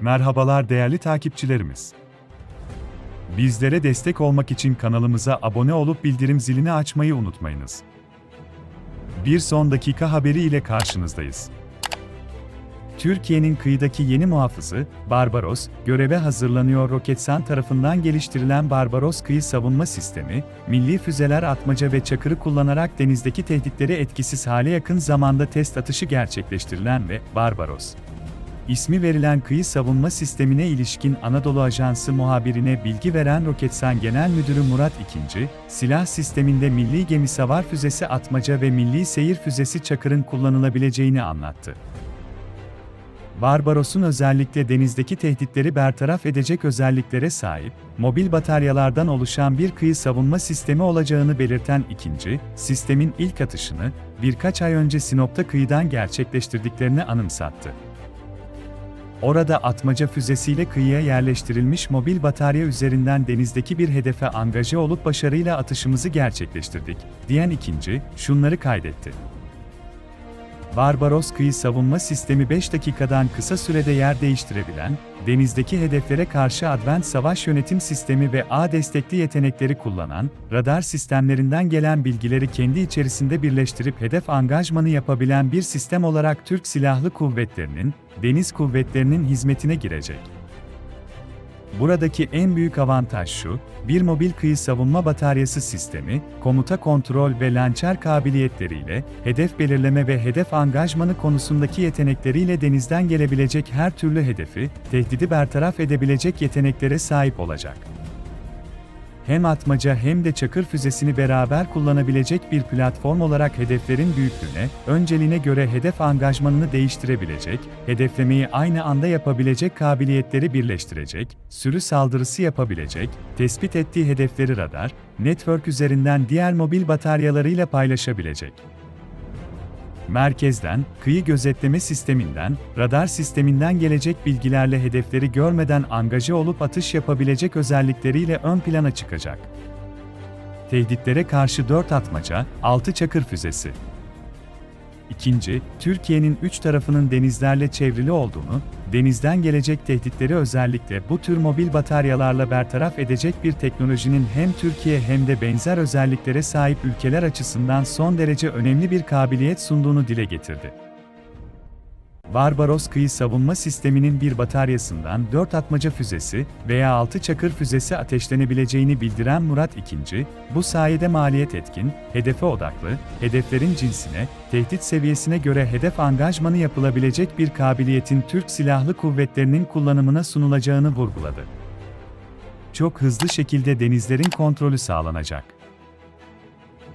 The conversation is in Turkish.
Merhabalar değerli takipçilerimiz. Bizlere destek olmak için kanalımıza abone olup bildirim zilini açmayı unutmayınız. Bir son dakika haberi ile karşınızdayız. Türkiye'nin kıyıdaki yeni muhafızı, Barbaros, göreve hazırlanıyor Roketsan tarafından geliştirilen Barbaros kıyı savunma sistemi, milli füzeler atmaca ve çakırı kullanarak denizdeki tehditleri etkisiz hale yakın zamanda test atışı gerçekleştirilen ve Barbaros, İsmi verilen kıyı savunma sistemine ilişkin Anadolu Ajansı muhabirine bilgi veren Roketsan Genel Müdürü Murat İkinci, silah sisteminde milli gemi savar füzesi atmaca ve milli seyir füzesi çakırın kullanılabileceğini anlattı. Barbaros'un özellikle denizdeki tehditleri bertaraf edecek özelliklere sahip, mobil bataryalardan oluşan bir kıyı savunma sistemi olacağını belirten ikinci, sistemin ilk atışını birkaç ay önce Sinop'ta kıyıdan gerçekleştirdiklerini anımsattı. Orada atmaca füzesiyle kıyıya yerleştirilmiş mobil batarya üzerinden denizdeki bir hedefe angaje olup başarıyla atışımızı gerçekleştirdik, diyen ikinci, şunları kaydetti. Barbaros kıyı savunma sistemi 5 dakikadan kısa sürede yer değiştirebilen, denizdeki hedeflere karşı Advent Savaş Yönetim Sistemi ve ağ destekli yetenekleri kullanan, radar sistemlerinden gelen bilgileri kendi içerisinde birleştirip hedef angajmanı yapabilen bir sistem olarak Türk Silahlı Kuvvetleri'nin, deniz kuvvetlerinin hizmetine girecek. Buradaki en büyük avantaj şu, bir mobil kıyı savunma bataryası sistemi, komuta kontrol ve lançer kabiliyetleriyle, hedef belirleme ve hedef angajmanı konusundaki yetenekleriyle denizden gelebilecek her türlü hedefi, tehdidi bertaraf edebilecek yeteneklere sahip olacak. Hem atmaca hem de çakır füzesini beraber kullanabilecek bir platform olarak hedeflerin büyüklüğüne, önceliğine göre hedef angajmanını değiştirebilecek, hedeflemeyi aynı anda yapabilecek kabiliyetleri birleştirecek, sürü saldırısı yapabilecek, tespit ettiği hedefleri radar, network üzerinden diğer mobil bataryalarıyla paylaşabilecek. Merkezden, kıyı gözetleme sisteminden, radar sisteminden gelecek bilgilerle hedefleri görmeden angaje olup atış yapabilecek özellikleriyle ön plana çıkacak. Tehditlere karşı 4 atmaca, 6 çakır füzesi. İkinci, Türkiye'nin üç tarafının denizlerle çevrili olduğunu, denizden gelecek tehditleri özellikle bu tür mobil bataryalarla bertaraf edecek bir teknolojinin hem Türkiye hem de benzer özelliklere sahip ülkeler açısından son derece önemli bir kabiliyet sunduğunu dile getirdi. Barbaros kıyı savunma sisteminin bir bataryasından 4 atmaca füzesi veya 6 çakır füzesi ateşlenebileceğini bildiren Murat II, bu sayede maliyet etkin, hedefe odaklı, hedeflerin cinsine, tehdit seviyesine göre hedef angajmanı yapılabilecek bir kabiliyetin Türk Silahlı Kuvvetleri'nin kullanımına sunulacağını vurguladı. Çok hızlı şekilde denizlerin kontrolü sağlanacak.